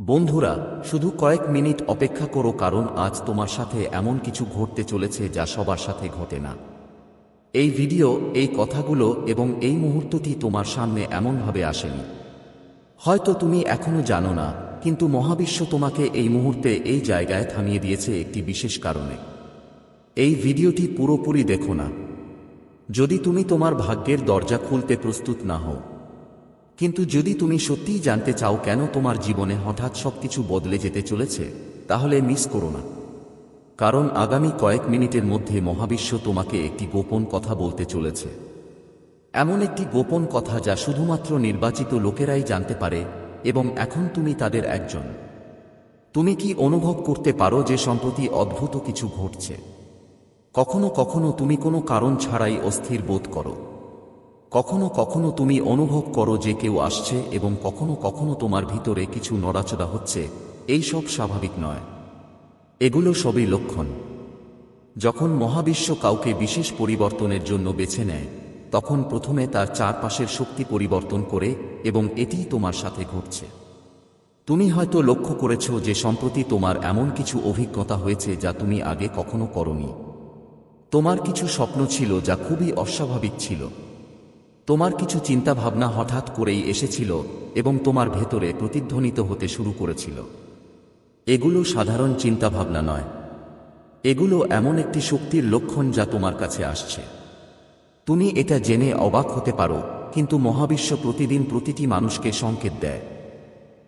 বন্ধুরা, শুধু কয়েক মিনিট অপেক্ষা করো কারণ আজ তোমার সাথে এমন কিছু ঘটতে চলেছে যা সবার সাথে ঘটে না। এই ভিডিও, এই কথাগুলো এবং এই মুহূর্তটি তোমার সামনে এমনভাবে আসেনি। হয়তো তুমি এখনও জানো না, কিন্তু মহাবিশ্ব তোমাকে এই মুহূর্তে এই জায়গায় থামিয়ে দিয়েছে একটি বিশেষ কারণে। এই ভিডিওটি পুরোপুরি দেখো না। যদি তুমি তোমার ভাগ্যের দরজা খুলতে প্রস্তুত না হও কিন্তু যদি তুমি সত্যিই জানতে চাও কেন তোমার জীবনে হঠাৎ সবকিছু বদলে যেতে চলেছে, তাহলে মিস করো না। কারণ আগামী কয়েক মিনিটের মধ্যে মহাবিশ্ব তোমাকে একটি গোপন কথা বলতে চলেছে। এমন একটি গোপন কথা যা শুধুমাত্র নির্বাচিত লোকেরাই জানতে পারে এবং এখন তুমি তাদের একজন। তুমি কি অনুভব করতে পারো যে সম্প্রতি অদ্ভুত কিছু ঘটছে? কখনো কখনো তুমি কোনো কারণ ছাড়াই অস্থির বোধ করো। কখনো কখনো তুমি অনুভব করো যে কেউ আসছে এবং কখনো কখনো তোমার ভিতরে কিছু নড়াচড়া হচ্ছে, এই সব স্বাভাবিক নয়। এগুলো সবই লক্ষণ। যখন মহাবিশ্ব কাউকে বিশেষ পরিবর্তনের জন্য বেছে নেয়, তখন প্রথমে তার চারপাশের শক্তি পরিবর্তন করে এবং এটিই তোমার সাথে ঘটছে। তুমি হয়তো লক্ষ্য করেছ যে সম্প্রতি তোমার এমন কিছু অভিজ্ঞতা হয়েছে যা তুমি আগে কখনো করনি। তোমার কিছু স্বপ্ন ছিল যা খুবই অস্বাভাবিক ছিল। তোমার কিছু চিন্তাভাবনা হঠাৎ করেই এসেছিল এবং তোমার ভেতরে প্রতিধ্বনিত হতে শুরু করেছিল। এগুলো সাধারণ চিন্তাভাবনা নয়। এগুলো এমন একটি শক্তির লক্ষণ যা তোমার কাছে আসছে। তুমি এটা জেনে অবাক হতে পারো, কিন্তু মহাবিশ্ব প্রতিদিন প্রতিটি মানুষকে সংকেত দেয়।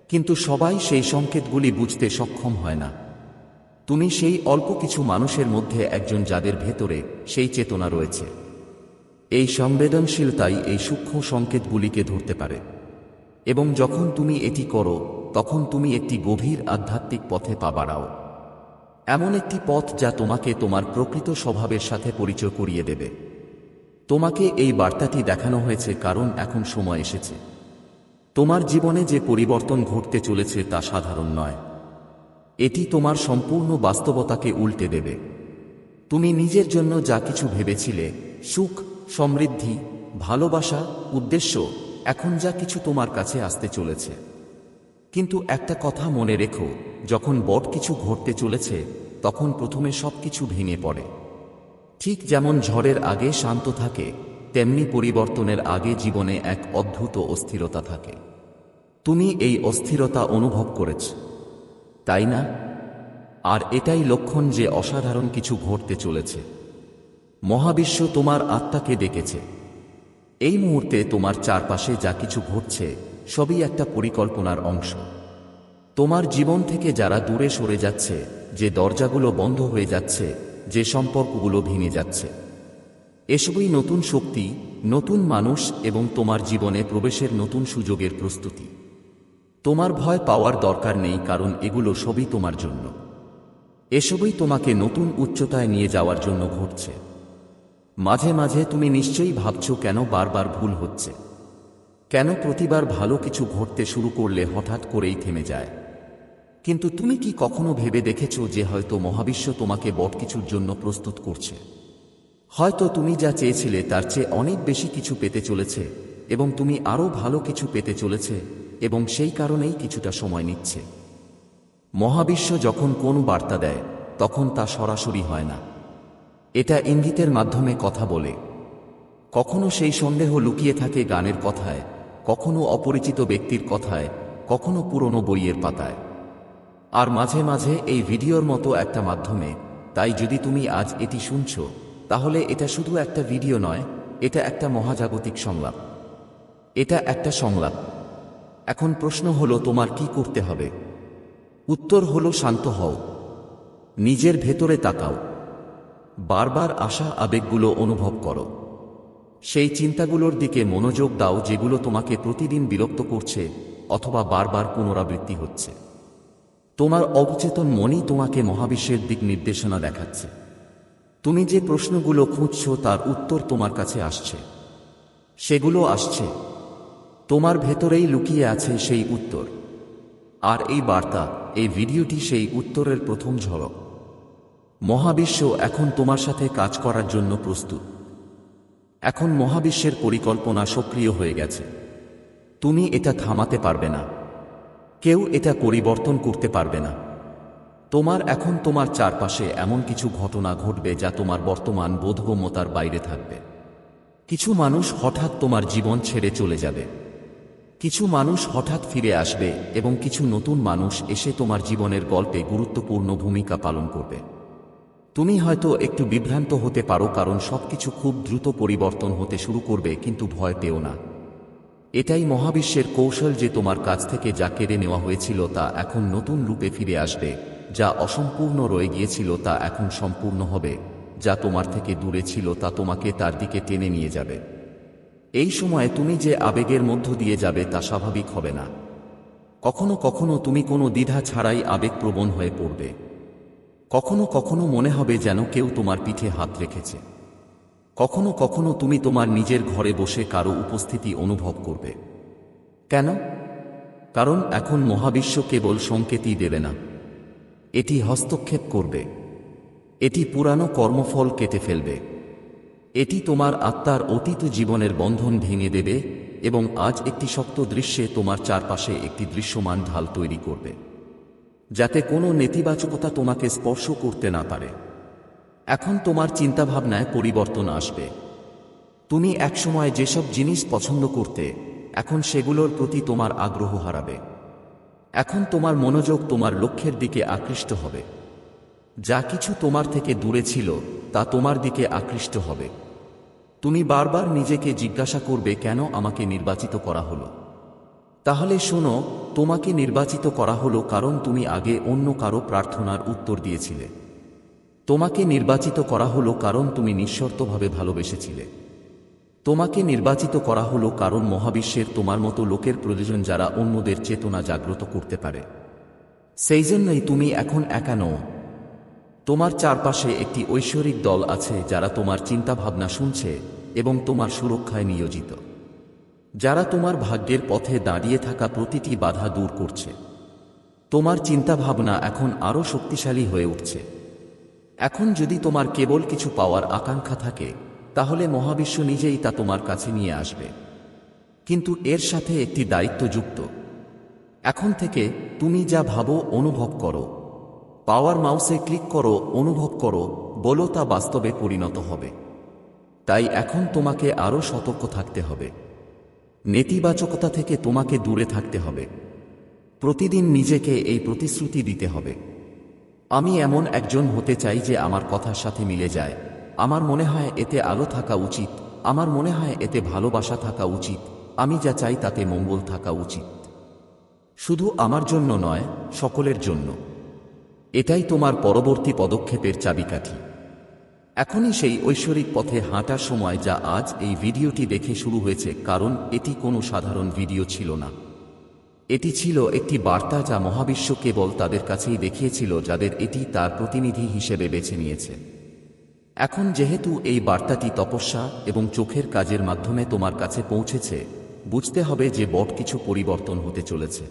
কিন্তু সবাই সেই সংকেতগুলি বুঝতে সক্ষম হয় না। তুমি সেই অল্প কিছু মানুষের মধ্যে একজন যাদের ভেতরে সেই চেতনা রয়েছে। এই সংবেদনশীলতাই এই সূক্ষ্ম সংকেতগুলিকে ধরতে পারে। এবং যখন তুমি এটি করো, তখন তুমি একটি গভীর আধ্যাত্মিক পথে পা বাড়াও। এমন একটি পথ যা তোমাকে তোমার প্রকৃত স্বভাবের সাথে পরিচয় করিয়ে দেবে। তোমাকে এই বার্তাটি দেখানো হয়েছে কারণ এখন সময় এসেছে। তোমার জীবনে যে পরিবর্তন ঘটতে চলেছে তা সাধারণ নয়। এটি তোমার সম্পূর্ণ বাস্তবতাকে উল্টে দেবে। তুমি নিজের জন্য যা কিছু ভেবেছিলে, সুখ সমৃদ্ধি, ভালোবাসা, উদ্দেশ্য এখন যা কিছু তোমার কাছে আসতে চলেছে। কিন্তু একটা কথা মনে রেখো, যখন বট কিছু ঘটতে চলেছে, তখন প্রথমে সব কিছু ভেঙে পড়ে। ঠিক যেমন ঝড়ের আগে শান্ত থাকে, তেমনি পরিবর্তনের আগে জীবনে এক অদ্ভুত অস্থিরতা থাকে। তুমি এই অস্থিরতা অনুভব করেছ। তাই না? আর এটাই লক্ষণ যে অসাধারণ কিছু ঘটতে চলেছে। মহাবিশ্ব তোমার আত্মাকে ডেকেছে। এই মুহূর্তে তোমার চারপাশে যা কিছু ঘটছে, সবই একটা পরিকল্পনার অংশ। তোমার জীবন থেকে যারা দূরে সরে যাচ্ছে, যে দরজাগুলো বন্ধ হয়ে যাচ্ছে, যে সম্পর্কগুলো ভেঙে যাচ্ছে। এসবই নতুন শক্তি, নতুন মানুষ এবং তোমার জীবনে প্রবেশের নতুন সুযোগের প্রস্তুতি। তোমার ভয় পাওয়ার দরকার নেই কারণ এগুলো সবই তোমার জন্য। এসবই তোমাকে নতুন উচ্চতায় নিয়ে যাওয়ার জন্য ঘটছে। মাঝে মাঝে তুমি নিশ্চয়ই ভাবছ কেন বারবার ভুল হচ্ছে। কেন প্রতিবার ভালো কিছু ঘটতে শুরু করলে হঠাৎ করেই থেমে যায়? কিন্তু তুমি কি কখনো ভেবে দেখেছ যে হয়তো মহাবিশ্ব তোমাকে বট কিছুর জন্য প্রস্তুত করছে? হয়তো তুমি যা চেয়েছিলে তার চেয়ে অনেক বেশি কিছু পেতে চলেছে এবং তুমি আরও ভালো কিছু পেতে চলেছে এবং সেই কারণেই কিছুটা সময় নিচ্ছে। মহাবিশ্ব যখন কোন বার্তা দেয়, তখন তা সরাসরি হয় না। এটা ইঙ্গিতের মাধ্যমে কথা বলে। কখনো সেই সন্দেহ লুকিয়ে থাকে গানের কথায়, কখনো অপরিচিত ব্যক্তির কথায়, কখনো পুরনো বইয়ের পাতায়। আর মাঝে মাঝে এই ভিডিওর মতো একটা মাধ্যমে, তাই যদি তুমি আজ এটি শুনছ, তাহলে এটা শুধু একটা ভিডিও নয়, এটা একটা মহাজাগতিক সংলাপ। এটা একটা সংলাপ। এখন প্রশ্ন হলো, তোমার কি করতে হবে? উত্তর হলো, শান্ত হও। নিজের ভেতরে তাকাও। বারবার আসা আবেগগুলো অনুভব করো। সেই চিন্তাগুলোর দিকে মনোযোগ দাও যেগুলো তোমাকে প্রতিদিন বিরক্ত করছে অথবা বারবার পুনরাবৃত্তি হচ্ছে। তোমার অবচেতন মনই তোমাকে মহাবিশ্বের দিক নির্দেশনা দেখাচ্ছে। তুমি যে প্রশ্নগুলো খুঁজছ তার উত্তর তোমার কাছে আসছে। সেগুলো আসছে। তোমার ভেতরেই লুকিয়ে আছে সেই উত্তর। আর এই বার্তা, এই ভিডিওটি সেই উত্তরের প্রথম ঝলক। মহাবিশ্ব এখন তোমার সাথে কাজ করার জন্য প্রস্তুত। এখন মহাবিশ্বের পরিকল্পনা সক্রিয় হয়ে গেছে। তুমি এটা থামাতে পারবে না। কেউ এটা পরিবর্তন করতে পারবে না। তোমার এখন তোমার চারপাশে এমন কিছু ঘটনা ঘটবে যা তোমার বর্তমান বোধগম্যতার বাইরে থাকবে। কিছু মানুষ হঠাৎ তোমার জীবন ছেড়ে চলে যাবে। কিছু মানুষ হঠাৎ ফিরে আসবে এবং কিছু নতুন মানুষ এসে তোমার জীবনের গল্পে গুরুত্বপূর্ণ ভূমিকা পালন করবে। তুমি হয়তো একটু বিভ্রান্ত হতে পারো কারণ সবকিছু খুব দ্রুত পরিবর্তন হতে শুরু করবে, কিন্তু ভয় পেও না। এটাই মহাবিশ্বের কৌশল যে তোমার কাছ থেকে যা কেড়ে নেওয়া হয়েছিল তা এখন নতুন রূপে ফিরে আসবে, যা অসম্পূর্ণ রয়ে গিয়েছিল তা এখন সম্পূর্ণ হবে, যা তোমার থেকে দূরে ছিল তা তোমাকে তার দিকে টেনে নিয়ে যাবে। এই সময়ে তুমি যে আবেগের মধ্য দিয়ে যাবে তা স্বাভাবিক হবে না। কখনো কখনো তুমি কোনো দ্বিধা ছাড়াই আবেগপ্রবণ হয়ে পড়বে। কখনো কখনো মনে হবে যেন কেউ তোমার পিঠে হাত রেখেছে। কখনো কখনো তুমি তোমার নিজের ঘরে বসে কারও উপস্থিতি অনুভব করবে। কেন? কারণ এখন মহাবিশ্ব কেবল সংকেতই দেবে না। এটি হস্তক্ষেপ করবে। এটি পুরানো কর্মফল কেটে ফেলবে। এটি তোমার আত্মার অতীত জীবনের বন্ধন ভেঙে দেবে এবং আজ একটি শক্ত দৃশ্যে তোমার চারপাশে একটি দৃশ্যমান ঢাল তৈরি করবে। যাতে কোনো নেতিবাচকতা তোমাকে স্পর্শ করতে না পারে। এখন তোমার চিন্তাভাবনায় পরিবর্তন আসবে। তুমি একসময় যেসব জিনিস পছন্দ করতে, এখন সেগুলোর প্রতি তোমার আগ্রহ হারাবে। এখন তোমার মনোযোগ তোমার লক্ষ্যের দিকে আকৃষ্ট হবে। যা কিছু তোমার থেকে দূরে ছিল, তা তোমার দিকে আকৃষ্ট হবে। তুমি বারবার নিজেকে জিজ্ঞাসা করবে, কেন আমাকে নির্বাচিত করা হলো? তাহলে শোনো, তোমাকে নির্বাচিত করা হলো কারণ তুমি আগে অন্য কারও প্রার্থনার উত্তর দিয়েছিলে। তোমাকে নির্বাচিত করা হলো কারণ তুমি নিঃশর্তভাবে ভালোবেসেছিলে। তোমাকে নির্বাচিত করা হলো কারণ মহাবিশ্বের তোমার মতো লোকের প্রয়োজন যারা অন্যদের চেতনা জাগ্রত করতে পারে। সেই জন্যই তুমি এখন একা নও। তোমার চারপাশে একটি ঐশ্বরিক দল আছে যারা তোমার চিন্তাভাবনা শুনছে এবং তোমার সুরক্ষায় নিয়োজিত। যারা তোমার ভাগ্যের পথে দাঁড়িয়ে থাকা প্রতিটি বাধা দূর করছে। তোমার চিন্তাভাবনা এখন আরও শক্তিশালী হয়ে উঠছে। এখন যদি তোমার কেবল কিছু পাওয়ার আকাঙ্ক্ষা থাকে, তাহলে মহাবিশ্ব নিজেই তা তোমার কাছে নিয়ে আসবে। কিন্তু এর সাথে একটি দায়িত্ব যুক্ত এখন থেকে তুমি যা ভাবো অনুভব করো। পাওয়ার মাউসে ক্লিক করো, অনুভব করো, বলো তা বাস্তবে পরিণত হবে। তাই এখন তোমাকে আরও সতর্ক থাকতে হবে। নেতিবাচকতা থেকে তোমাকে দূরে থাকতে হবে। প্রতিদিন নিজেকে এই প্রতিশ্রুতি দিতে হবে। আমি এমন একজন হতে চাই যে আমার কথার সাথে মিলে যায়। আমার মনে হয় এতে আলো থাকা উচিত। আমার মনে হয় এতে ভালোবাসা থাকা উচিত। আমি যা চাই তাতে মঙ্গল থাকা উচিত। শুধু আমার জন্য নয়, সকলের জন্য। এটাই তোমার পরবর্তী পদক্ষেপের চাবিকাঠি। এখনই সেই ঐশ্বরিক পথে হাঁটার সময় যা আজ এই ভিডিওটি দেখে শুরু হয়েছে, কারণ এটি কোনো সাধারণ ভিডিও ছিল না। এটি ছিল একটি বার্তা যা মহাবিশ্ব কেবল তাদের কাছেই দেখিয়েছিল, যাদের এটি তার প্রতিনিধি হিসেবে বেছে নিয়েছে। এখন যেহেতু এই বার্তাটি তপস্যা এবং চোখের কাজের মাধ্যমে তোমার কাছে পৌঁছেছে, বুঝতে হবে যে বট কিছু পরিবর্তন হতে চলেছে।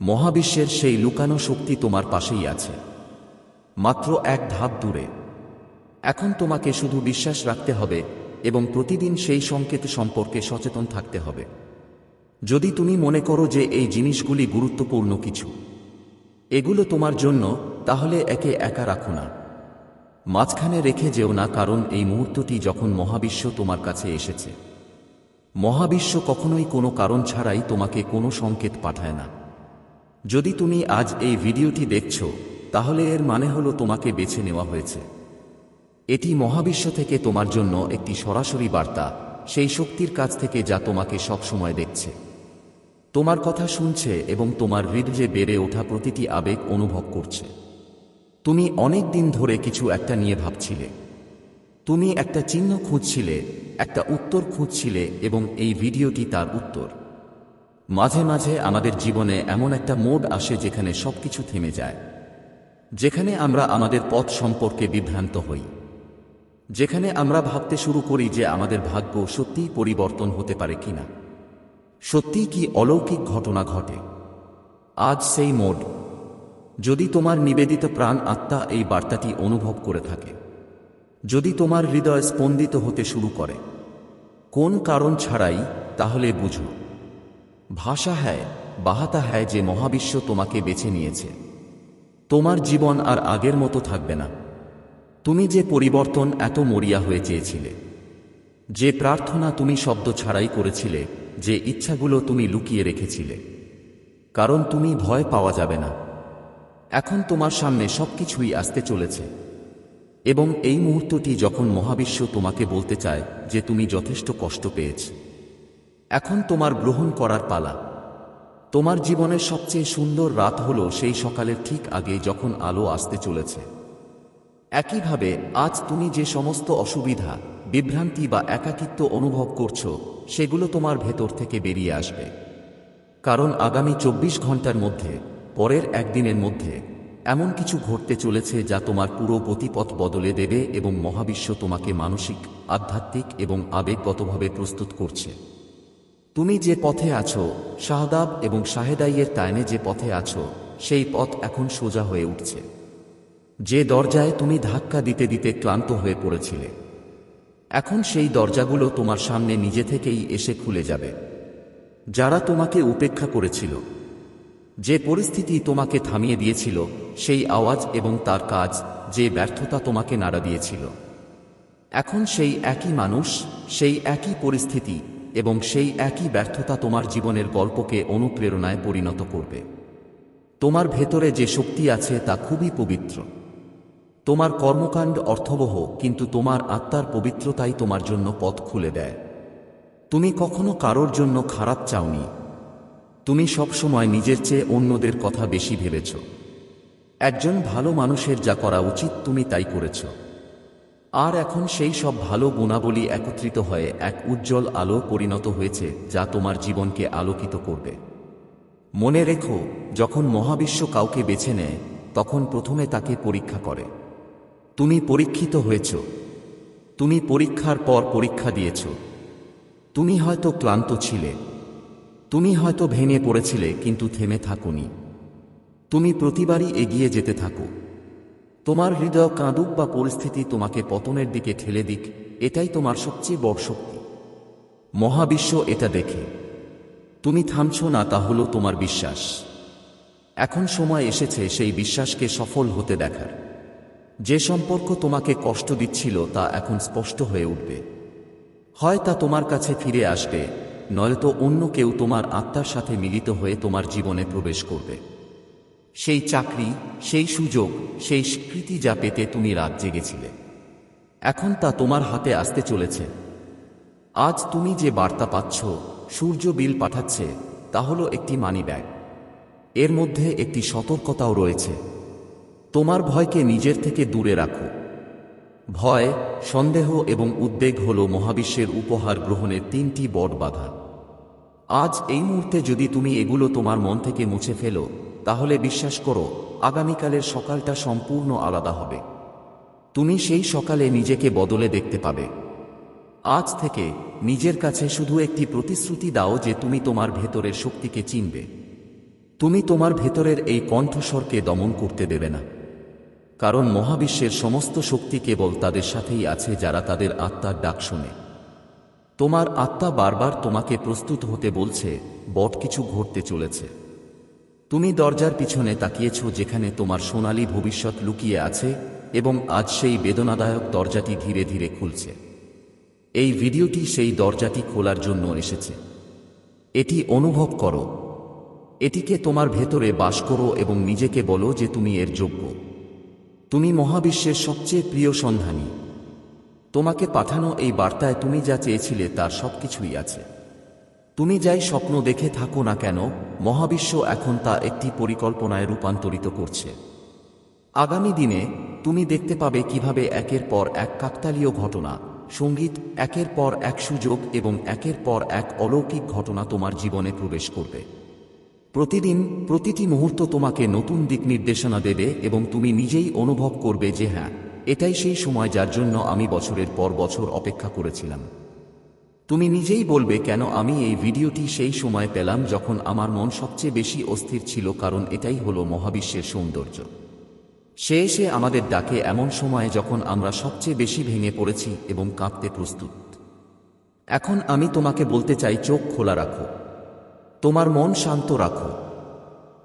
মহাবিশ্বের সেই লুকানো শক্তি তোমার পাশেই আছে। মাত্র এক ধাপ দূরে। এখন তোমাকে শুধু বিশ্বাস রাখতে হবে এবং প্রতিদিন সেই সংকেত সম্পর্কে সচেতন থাকতে হবে। যদি তুমি মনে করো যে এই জিনিসগুলি গুরুত্বপূর্ণ কিছু, এগুলো তোমার জন্য, তাহলে একে একা রাখো না। মাঝখানে রেখে যেও না, কারণ এই মুহূর্তটি যখন মহাবিশ্ব তোমার কাছে এসেছে। মহাবিশ্ব কখনোই কোনো কারণ ছাড়াই তোমাকে কোনো সংকেত পাঠায় না। যদি তুমি আজ এই ভিডিওটি দেখছ, তাহলে এর মানে হলো তোমাকে বেছে নেওয়া হয়েছে। এটি মহাবিশ্ব থেকে তোমার জন্য একটি সরাসরি বার্তা, সেই শক্তির কাছ থেকে যা তোমাকে সবসময় দেখছে। তোমার কথা শুনছে এবং তোমার হৃদয়ে বেড়ে ওঠা প্রতিটি আবেগ অনুভব করছে। তুমি অনেক দিন ধরে কিছু একটা নিয়ে ভাবছিলে। তুমি একটা চিহ্ন খুঁজছিলে, একটা উত্তর খুঁজছিলে এবং এই ভিডিওটি তার উত্তর। মাঝে মাঝে আমাদের জীবনে এমন একটা মোড আসে যেখানে সবকিছু থেমে যায়। যেখানে আমরা আমাদের পথ সম্পর্কে বিভ্রান্ত হই। যেখানে আমরা ভাবতে শুরু করি যে আমাদের ভাগ্য সত্যিই পরিবর্তন হতে পারে কিনা। সত্যিই কি অলৌকিক ঘটনা ঘটে? আজ সেই মোড। যদি তোমার নিবেদিত প্রাণ আত্মা এই বার্তাটি অনুভব করে থাকে, যদি তোমার হৃদয় স্পন্দিত হতে শুরু করে, কোন কারণ ছাড়াই তাহলে বুঝো। ভাষা হ্যায়, বাহাতা হ্যায় যে মহাবিশ্ব তোমাকে বেছে নিয়েছে। তোমার জীবন আর আগের মতো থাকবে না। তুমি যে পরিবর্তন এত মরিয়া হয়ে চেয়েছিলে, যে প্রার্থনা তুমি শব্দ ছাড়াই করেছিলে, যে ইচ্ছাগুলো তুমি লুকিয়ে রেখেছিলে, কারণ তুমি ভয় পাওয়া যাবে না। এখন তোমার সামনে সবকিছুই আসতে চলেছে। এবং এই মুহূর্তটি যখন মহাবিশ্ব তোমাকে বলতে চায় যে তুমি যথেষ্ট কষ্ট পেয়েছ, এখন তোমার গ্রহণ করার পালা। তোমার জীবনের সবচেয়ে সুন্দর রাত হলো সেই সকালের ঠিক আগে যখন আলো আসতে চলেছে। একইভাবে, আজ তুমি যে সমস্ত অসুবিধা, বিভ্রান্তি বা একাকিত্ব অনুভব করছ, সেগুলো তোমার ভেতর থেকে বেরিয়ে আসবে। কারণ আগামী চব্বিশ ঘণ্টার মধ্যে, পরের একদিনের মধ্যে, এমন কিছু ঘটতে চলেছে যা তোমার পুরো গতিপথ বদলে দেবে এবং মহাবিশ্ব তোমাকে মানসিক, আধ্যাত্মিক এবং আবেগগতভাবে প্রস্তুত করছে। তুমি যে পথে আছো, শাহদাব এবং শাহেদাইয়ের তায়নে যে পথে আছো, সেই পথ এখন সোজা হয়ে উঠছে। যে দরজায় তুমি ধাক্কা দিতে দিতে ক্লান্ত হয়ে পড়েছিলে। এখন সেই দরজাগুলো তোমার সামনে নিজে থেকেই এসে খুলে যাবে। যারা তোমাকে উপেক্ষা করেছিল, যে পরিস্থিতি তোমাকে থামিয়ে দিয়েছিল, সেই আওয়াজ এবং তার কাজ, যে ব্যর্থতা তোমাকে নাড়া দিয়েছিল। এখন সেই একই মানুষ, সেই একই পরিস্থিতি এবং সেই একই ব্যর্থতা তোমার জীবনের গল্পকে অনুপ্রেরণায় পরিণত করবে। তোমার ভেতরে যে শক্তি আছে তা খুবই পবিত্র। তোমার কর্মকাণ্ড অর্থবহ, কিন্তু তোমার আত্মার পবিত্রতাই তোমার জন্য পথ খুলে দেয়। তুমি কখনো কারোর জন্য খারাপ চাওনি। তুমি সবসময় নিজের চেয়ে অন্যদের কথা বেশি ভেবেছ। একজন ভালো মানুষের যা করা উচিত তুমি তাই করেছ। আর এখন সেই সব ভালো গুণাবলী একত্রিত হয়ে এক উজ্জ্বল আলো পরিণত হয়েছে, যা তোমার জীবনকে আলোকিত করবে। মনে রেখো, যখন মহাবিশ্ব কাউকে বেছে নেয়, তখন প্রথমে তাকে পরীক্ষা করে। তুমি পরীক্ষিত হয়েছ। তুমি পরীক্ষার পর পরীক্ষা দিয়েছ। তুমি হয়তো ক্লান্ত ছিলে। তুমি হয়তো ভেঙে পড়েছিলে, কিন্তু থেমে থাকুনি। তুমি প্রতিবারই এগিয়ে যেতে থাকো। তোমার হৃদয় কাঁদুক বা পরিস্থিতি তোমাকে পতনের দিকে ঠেলে দিক, এটাই তোমার সবচেয়ে বড় শক্তি। মহাবিশ্ব এটা দেখে। তুমি থামছ না, তা হলো তোমার বিশ্বাস। এখন সময় এসেছে সেই বিশ্বাসকে সফল হতে দেখার। যে সম্পর্ক তোমাকে কষ্ট দিচ্ছিল তা এখন স্পষ্ট হয়ে উঠবে। হয় তা তোমার কাছে ফিরে আসবে, নয়তো অন্য কেউ তোমার আত্মার সাথে মিলিত হয়ে তোমার জীবনে প্রবেশ করবে। সেই চাকরি, সেই সুযোগ, সেই স্বীকৃতি যা পেতে তুমি রাত জেগেছিলে, এখন তা তোমার হাতে আসতে চলেছে। আজ তুমি যে বার্তা পাচ্ছ, সূর্য বিল পাঠাচ্ছে, তা হলো একটি মানি ব্যাগ। এর মধ্যে একটি সতর্কতাও রয়েছে। তোমার ভয়কে নিজের থেকে দূরে রাখো। ভয়, সন্দেহ এবং উদ্বেগ হল মহাবিশ্বের উপহার গ্রহণের তিনটি বড় বাধা। আজ এই মুহূর্তে যদি তুমি এগুলো তোমার মন থেকে মুছে ফেলো, তাহলে বিশ্বাস করো, আগামীকালের সকালটা সম্পূর্ণ আলাদা হবে। তুমি সেই সকালে নিজেকে বদলে দেখতে পাবে। আজ থেকে নিজের কাছে শুধু একটি প্রতিশ্রুতি দাও যে তুমি তোমার ভেতরের শক্তিকে চিনবে। তুমি তোমার ভেতরের এই কণ্ঠস্বরকে দমন করতে দেবে না। কারণ মহাবিশ্বের সমস্ত শক্তি কেবল তাদের সাথেই আছে যারা তাদের আত্মার ডাক শোনে। তোমার আত্মা বারবার তোমাকে প্রস্তুত হতে বলছে, বট কিছু ঘটতে চলেছে। তুমি দরজার পিছনে তাকিয়েছ যেখানে তোমার সোনালী ভবিষ্যৎ লুকিয়ে আছে এবং আজ সেই বেদনাদায়ক দরজাটি ধীরে ধীরে খুলছে। এই ভিডিওটি সেই দরজাটি খোলার জন্য এসেছে। এটি অনুভব করো। এটিকে তোমার ভেতরে বাস করো এবং নিজেকে বলো যে তুমি এর যোগ্য। তুমি মহাবিশ্বের সবচেয়ে প্রিয় সন্ধানী। তোমাকে পাঠানো এই বার্তায় তুমি যা চেয়েছিলে তার সবকিছুই আছে। তুমি যাই স্বপ্ন দেখে থাকো না কেন, মহাবিশ্ব এখন তা একটি পরিকল্পনায় রূপান্তরিত করছে। আগামী দিনে তুমি দেখতে পাবে কীভাবে একের পর এক কাকতালীয় ঘটনা, সংগীত, একের পর এক সুযোগ এবং একের পর এক অলৌকিক ঘটনা তোমার জীবনে প্রবেশ করবে। প্রতিদিন প্রতিটি মুহূর্ত তোমাকে নতুন দিক নির্দেশনা দেবে এবং তুমি নিজেই অনুভব করবে যে হ্যাঁ এটাই সেই সময় যার জন্য আমি বছরের পর বছর অপেক্ষা করেছিলাম। তুমি নিজেই বলবে, কেন আমি এই ভিডিওটি সেই সময় পেলাম যখন আমার মন সবচেয়ে বেশি অস্থির ছিল কারণ এটাই হলো মহাবিশ্বের সৌন্দর্য। সে এসে আমাদের ডাকে এমন সময় যখন আমরা সবচেয়ে বেশি ভেঙে পড়েছি এবং কাঁপতে প্রস্তুত। এখন আমি তোমাকে বলতে চাই, চোখ খোলা রাখো। তোমার মন শান্ত রাখো।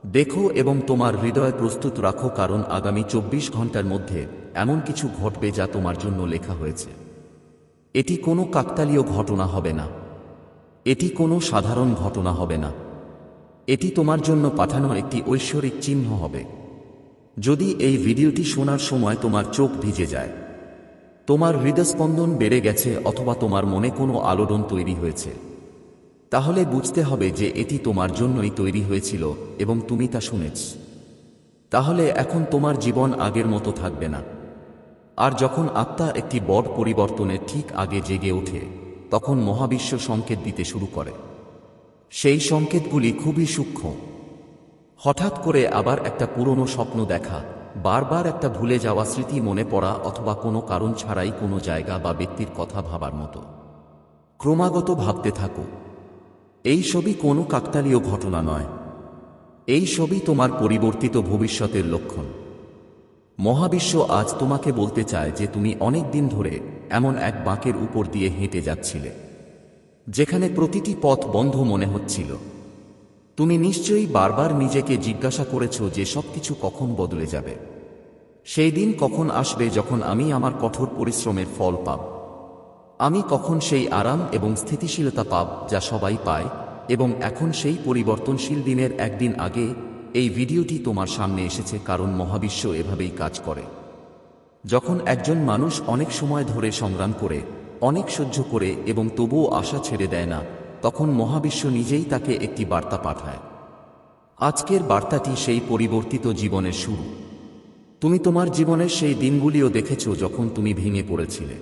দেখো এবং তোমার হৃদয় প্রস্তুত রাখো কারণ আগামী চব্বিশ ঘণ্টার মধ্যে এমন কিছু ঘটবে যা তোমার জন্য লেখা হয়েছে। এটি কোনো কাকতালীয় ঘটনা হবে না। এটি কোনো সাধারণ ঘটনা হবে না। এটি তোমার জন্য পাঠানো একটি ঐশ্বরিক চিহ্ন হবে। যদি এই ভিডিওটি শোনার সময় তোমার চোখ ভিজে যায়, তোমার হৃদস্পন্দন বেড়ে গেছে অথবা তোমার মনে কোনো আলোড়ন তৈরি হয়েছে তাহলে বুঝতে হবে যে এটি তোমার জন্যই তৈরি হয়েছিল এবং তুমি তা শুনেছ। তাহলে এখন তোমার জীবন আগের মতো থাকবে না। আর যখন আত্মা একটি বড় পরিবর্তনের ঠিক আগে জেগে ওঠে, তখন মহাবিশ্ব সংকেত দিতে শুরু করে। সেই সংকেতগুলি খুবই সূক্ষ্ম। হঠাৎ করে আবার একটা পুরনো স্বপ্ন দেখা, বারবার একটা ভুলে যাওয়া স্মৃতি মনে পড়া অথবা কোনো কারণ ছাড়াই কোনো জায়গা বা ব্যক্তির কথা ভাবার মতো। ক্রমাগত ভাবতে থাকো। এই সবই কোনো কাকতালীয় ঘটনা নয়। এই সবই তোমার পরিবর্তিত ভবিষ্যতের লক্ষণ। মহাবিশ্ব আজ তোমাকে বলতে চায় যে তুমি অনেক দিন ধরে এমন এক বাঁকের উপর দিয়ে হেঁটে যাচ্ছিলে, যেখানে প্রতিটি পথ বন্ধ মনে হচ্ছিল। তুমি নিশ্চয়ই বারবার নিজেকে জিজ্ঞাসা করেছ যে সবকিছু কখন বদলে যাবে। সেই দিন কখন আসবে যখন আমি আমার কঠোর পরিশ্রমের ফল পাব। আমি কখন সেই আরাম এবং স্থিতিশীলতা পাব যা সবাই পায়, এবং এখন সেই পরিবর্তনশীল দিনের একদিন আগে এই ভিডিওটি তোমার সামনে এসেছে কারণ মহাবিশ্ব এভাবেই কাজ করে। যখন একজন মানুষ অনেক সময় ধরে সংগ্রাম করে, অনেক সহ্য করে এবং তবুও আশা ছেড়ে দেয় না, তখন মহাবিশ্ব নিজেই তাকে একটি বার্তা পাঠায়। আজকের বার্তাটি সেই পরিবর্তিত জীবনের শুরু। তুমি তোমার জীবনের সেই দিনগুলিও দেখেছ যখন তুমি ভেঙে পড়েছিলে।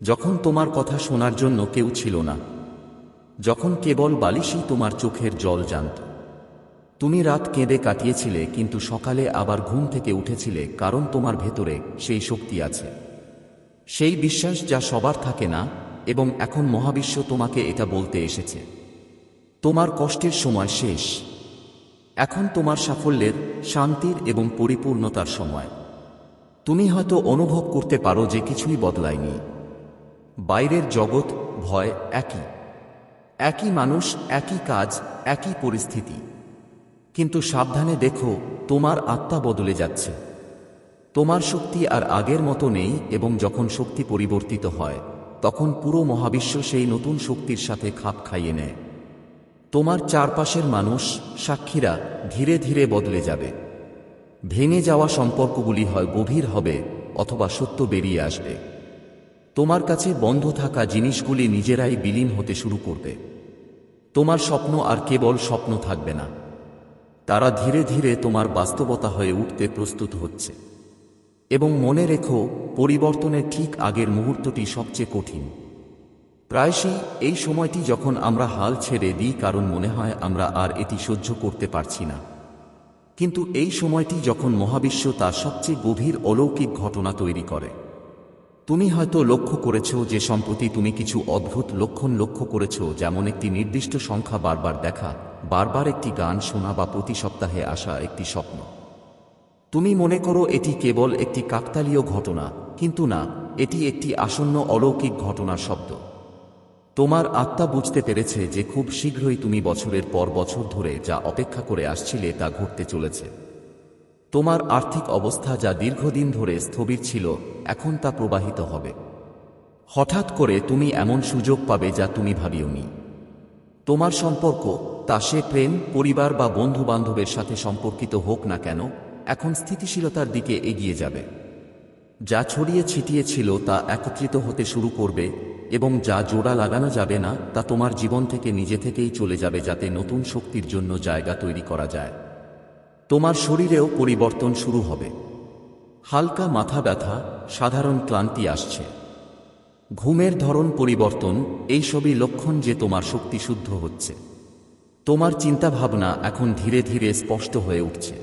যখন তোমার কথা শোনার জন্য কেউ ছিল না, যখন কেবল বালিশই তোমার চোখের জল জানত। তুমি রাত কেঁদে কাটিয়েছিলে, কিন্তু সকালে আবার ঘুম থেকে উঠেছিলে, কারণ তোমার ভেতরে সেই শক্তি আছে। সেই বিশ্বাস যা সবার থাকে না, এবং এখন মহাবিশ্ব তোমাকে এটা বলতে এসেছে। তোমার কষ্টের সময় শেষ। এখন তোমার সাফল্যের, শান্তির এবং পরিপূর্ণতার সময়। তুমি হয়তো অনুভব করতে পারো যে কিছুই বদলায়নি। বাইরের জগৎ ভয় একই। একই মানুষ, একই কাজ, একই পরিস্থিতি। কিন্তু সাবধানে দেখো, তোমার আত্মা বদলে যাচ্ছে। তোমার শক্তি আর আগের মতো নেই এবং যখন শক্তি পরিবর্তিত হয়, তখন পুরো মহাবিশ্ব সেই নতুন শক্তির সাথে খাপ খাইয়ে নেয়। তোমার চারপাশের মানুষ, সাক্ষীরা ধীরে ধীরে বদলে যাবে। ভেঙে যাওয়া সম্পর্কগুলি হয় গভীর হবে অথবা সত্য বেরিয়ে আসবে। তোমার কাছে বন্ধ থাকা জিনিসগুলি নিজেরাই বিলীন হতে শুরু করবে। তোমার স্বপ্ন আর কেবল স্বপ্ন থাকবে না। তারা ধীরে ধীরে তোমার বাস্তবতা হয়ে উঠতে প্রস্তুত হচ্ছে। এবং মনে রেখো, পরিবর্তনের ঠিক আগের মুহূর্তটি সবচেয়ে কঠিন। প্রায়শই এই সময়টি যখন আমরা হাল ছেড়ে দিই, কারণ মনে হয় আমরা আর এটি সহ্য করতে পারছি না। কিন্তু এই সময়টি যখন মহাবিশ্ব তার সবচেয়ে গভীর অলৌকিক ঘটনা তৈরি করে। তুমি হয়তো লক্ষ্য করেছ যে সম্প্রতি তুমি কিছু অদ্ভুত লক্ষণ লক্ষ্য করেছ যেমন একটি নির্দিষ্ট সংখ্যা বারবার দেখা, বারবার একটি গান শোনা বা প্রতি সপ্তাহে আসা একটি স্বপ্ন। তুমি মনে করো এটি কেবল একটি কাকতালীয় ঘটনা, কিন্তু না, এটি একটি আসন্ন অলৌকিক ঘটনার শব্দ। তোমার আত্মা বুঝতে পেরেছে যে খুব শীঘ্রই তুমি বছরের পর বছর ধরে যা অপেক্ষা করে আসছিলে তা ঘটতে চলেছে। তোমার আর্থিক অবস্থা যা দীর্ঘদিন ধরে স্থবির ছিল, এখন তা প্রবাহিত হবে। হঠাৎ করে তুমি এমন সুযোগ পাবে যা তুমি ভাবিওনি। তোমার সম্পর্ক, তা সে প্রেম, পরিবার বা বন্ধু বান্ধবের সাথে সম্পর্কিত হোক না কেন, এখন স্থিতিশীলতার দিকে এগিয়ে যাবে। যা ছড়িয়ে ছিটিয়ে ছিল তা একত্রিত হতে শুরু করবে এবং যা জোড়া লাগানো যাবে না, তা তোমার জীবন থেকে নিজে থেকেই চলে যাবে যাতে নতুন শক্তির জন্য জায়গা তৈরি করা যায়। তোমার শরীরেও পরিবর্তন শুরু হবে। হালকা মাথা ব্যথা, সাধারণ ক্লান্তি আসছে। ঘুমের ধরন পরিবর্তন এই সবই লক্ষণ যে তোমার শক্তি শুদ্ধ হচ্ছে। তোমার চিন্তাভাবনা এখন ধীরে ধীরে স্পষ্ট হয়ে উঠছে।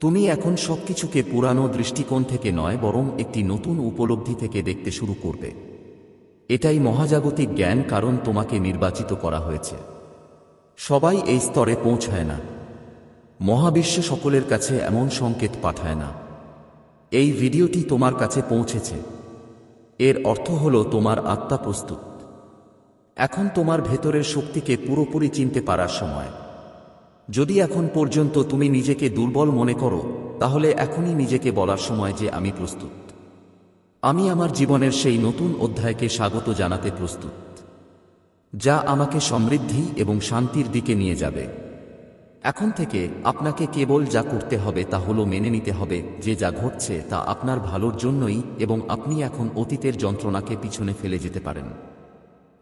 তুমি এখন সবকিছুকে পুরানো দৃষ্টিকোণ থেকে নয়, বরং একটি নতুন উপলব্ধি থেকে দেখতে শুরু করবে। এটাই মহাজাগতিক জ্ঞান, কারণ তোমাকে নির্বাচিত করা হয়েছে। সবাই এই স্তরে পৌঁছায় না। মহাবিশ্ব সকলের কাছে এমন সংকেত পাঠায় না। এই ভিডিওটি তোমার কাছে পৌঁছেছে। এর অর্থ হল তোমার আত্মা প্রস্তুত। এখন তোমার ভেতরের শক্তিকে পুরোপুরি চিনতে পারার সময়। যদি এখন পর্যন্ত তুমি নিজেকে দুর্বল মনে করো, তাহলে এখনই নিজেকে বলার সময় যে আমি প্রস্তুত। আমি আমার জীবনের সেই নতুন অধ্যায়কে স্বাগত জানাতে প্রস্তুত, যা আমাকে সমৃদ্ধি এবং শান্তির দিকে নিয়ে যাবে। এখন থেকে আপনাকে কেবল যা করতে হবে তা হলো মেনে নিতে হবে, যে যা ঘটছে তা আপনার ভালোর জন্যই এবং আপনি এখন অতীতের যন্ত্রণাকে পিছনে ফেলে যেতে পারেন।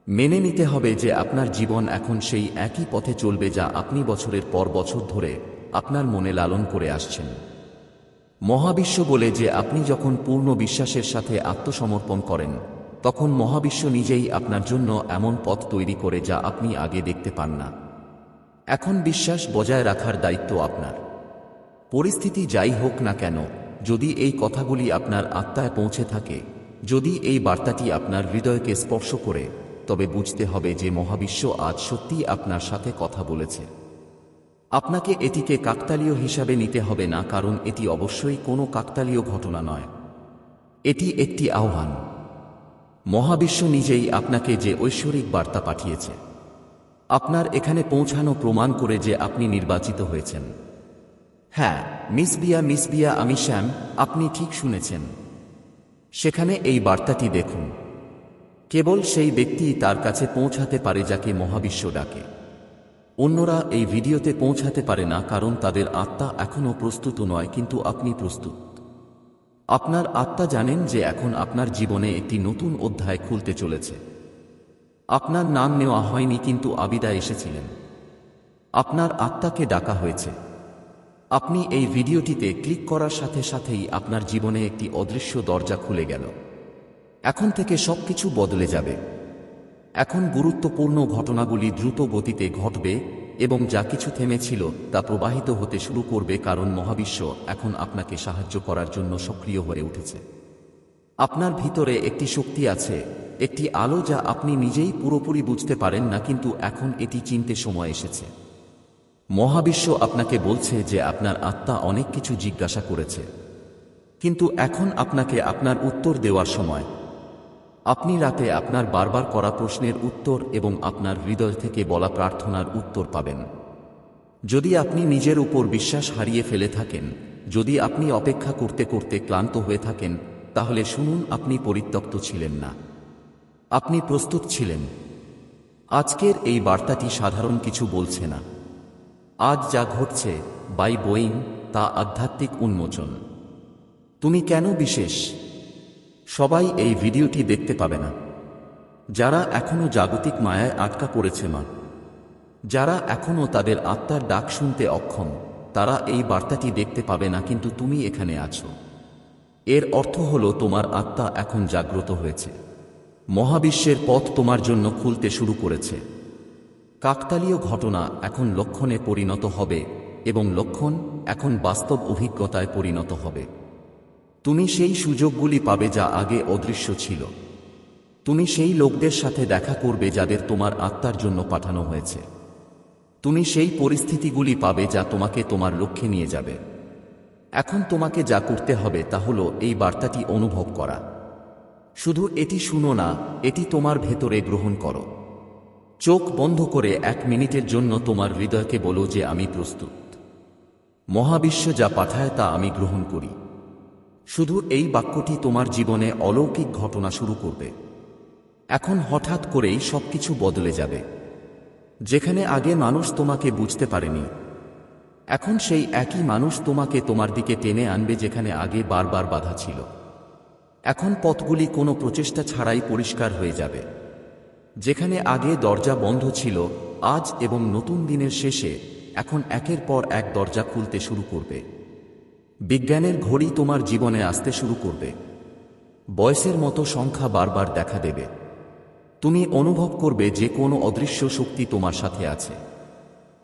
মেনে নিতে হবে যে আপনার জীবন এখন সেই একই পথে চলবে যা আপনি বছরের পর বছর ধরে আপনার মনে লালন করে আসছেন। মহাবিশ্ব বলে যে আপনি যখন পূর্ণ বিশ্বাসের সাথে আত্মসমর্পণ করেন, তখন মহাবিশ্ব নিজেই আপনার জন্য এমন পথ তৈরি করে যা আপনি আগে দেখতে পান না। এখন বিশ্বাস বজায় রাখার দায়িত্ব আপনার। পরিস্থিতি যাই হোক না কেন, যদি এই কথাগুলি আপনার আত্মায় পৌঁছে থাকে, যদি এই বার্তাটি আপনার হৃদয়কে স্পর্শ করে, তবে বুঝতে হবে যে মহাবিশ্ব আজ সত্যিই আপনার সাথে কথা বলেছে। আপনাকে এটিকে কাকতালীয় হিসাবে নিতে হবে না, কারণ এটি অবশ্যই কোনো কাকতালীয় ঘটনা নয়। এটি একটি আহ্বান। মহাবিশ্ব নিজেই আপনাকে যে ঐশ্বরিক বার্তা পাঠিয়েছে। আপনার এখানে পৌঁছানো প্রমাণ করে যে আপনি নির্বাচিত হয়েছেন। হ্যাঁ মিস বিয়া মিস বিয়া, আমি শ্যাম, আপনি ঠিক শুনেছেন। সেখানে এই বার্তাটি দেখুন। কেবল সেই ব্যক্তি তার কাছে পৌঁছাতে পারে যাকে মহাবিশ্ব ডাকে। অন্যরা এই ভিডিওতে পৌঁছাতে পারে না কারণ তাদের আত্মা এখনও প্রস্তুত নয়, কিন্তু আপনি প্রস্তুত। আপনার আত্মা জানেন যে এখন আপনার জীবনে একটি নতুন অধ্যায় খুলতে চলেছে। আপনার নাম নেওয়া হয়নি কিন্তু আবিদা এসেছিলেন। আপনার আত্মাকে ডাকা হয়েছে। আপনি এই ভিডিওটিতে ক্লিক করার সাথে সাথেই আপনার জীবনে একটি অদৃশ্য দরজা খুলে গেল। এখন থেকে সবকিছু বদলে যাবে। এখন গুরুত্বপূর্ণ ঘটনাগুলি দ্রুত গতিতে ঘটবে এবং যা কিছু থেমেছিল তা প্রবাহিত হতে শুরু করবে কারণ মহাবিশ্ব এখন আপনাকে সাহায্য করার জন্য সক্রিয় হয়ে উঠেছে। আপনার ভিতরে একটি শক্তি আছে, একটি আলো যা আপনি নিজেই পুরোপুরি বুঝতে পারেন না কিন্তু এখন এটি চিনতে সময় এসেছে। মহাবিশ্ব আপনাকে বলছে যে আপনার আত্মা অনেক কিছু জিজ্ঞাসা করেছে। কিন্তু এখন আপনাকে আপনার উত্তর দেওয়ার সময়। আপনি রাতে আপনার বারবার করা প্রশ্নের উত্তর এবং আপনার হৃদয় থেকে বলা প্রার্থনার উত্তর পাবেন। যদি আপনি নিজের উপর বিশ্বাস হারিয়ে ফেলে থাকেন, যদি আপনি অপেক্ষা করতে করতে ক্লান্ত হয়ে থাকেন তাহলে শুনুন, আপনি পরিত্যক্ত ছিলেন না। আপনি প্রস্তুত ছিলেন। আজকের এই বার্তাটি সাধারণ কিছু বলছে না। আজ যা ঘটছে, বাই বোয়িং, তা আধ্যাত্মিক উন্মোচন। তুমি কেন বিশেষ? সবাই এই ভিডিওটি দেখতে পাবে না। যারা এখনও জাগতিক মায়ায় আটকা পড়েছে মা। যারা এখনও তাদের আত্মার ডাক শুনতে অক্ষম, তারা এই বার্তাটি দেখতে পাবে না, কিন্তু তুমি এখানে আছো। এর অর্থ হল তোমার আত্মা এখন জাগ্রত হয়েছে। মহাবিশ্বের পথ তোমার জন্য খুলতে শুরু করেছে। কাকতালীয় ঘটনা এখন লক্ষণে পরিণত হবে এবং লক্ষণ এখন বাস্তব অভিজ্ঞতায় পরিণত হবে। তুমি সেই সুযোগগুলি পাবে যা আগে অদৃশ্য ছিল। তুমি সেই লোকদের সাথে দেখা করবে যাদের তোমার আত্মার জন্য পাঠানো হয়েছে। তুমি সেই পরিস্থিতিগুলি পাবে যা তোমাকে তোমার লক্ষ্যে নিয়ে যাবে। এখন তোমাকে যা করতে হবে তা হল এই বার্তাটি অনুভব করা। শুধু এটি শুনো না, এটি তোমার ভেতরে গ্রহণ করো। চোখ বন্ধ করে এক মিনিটের জন্য তোমার হৃদয়কে বলো যে আমি প্রস্তুত। মহাবিশ্ব যা পাঠায় তা আমি গ্রহণ করি। শুধু এই বাক্যটি তোমার জীবনে অলৌকিক ঘটনা শুরু করবে। এখন হঠাৎ করেই সবকিছু বদলে যাবে। যেখানে আগে মানুষ তোমাকে বুঝতে পারেনি এখন সেই একই মানুষ তোমাকে তোমার দিকে টেনে আনবে যেখানে আগে বারবার বাধা ছিল। এখন পথগুলি কোনো প্রচেষ্টা ছাড়াই পরিষ্কার হয়ে যাবে। যেখানে আগে দরজা বন্ধ ছিল, আজ এবং নতুন দিনের শেষে এখন একের পর এক দরজা খুলতে শুরু করবে। বিজ্ঞানের ঘড়ি তোমার জীবনে আসতে শুরু করবে। বয়সের মতো সংখ্যা বারবার দেখা দেবে। তুমি অনুভব করবে যে কোনো অদৃশ্য শক্তি তোমার সাথে আছে।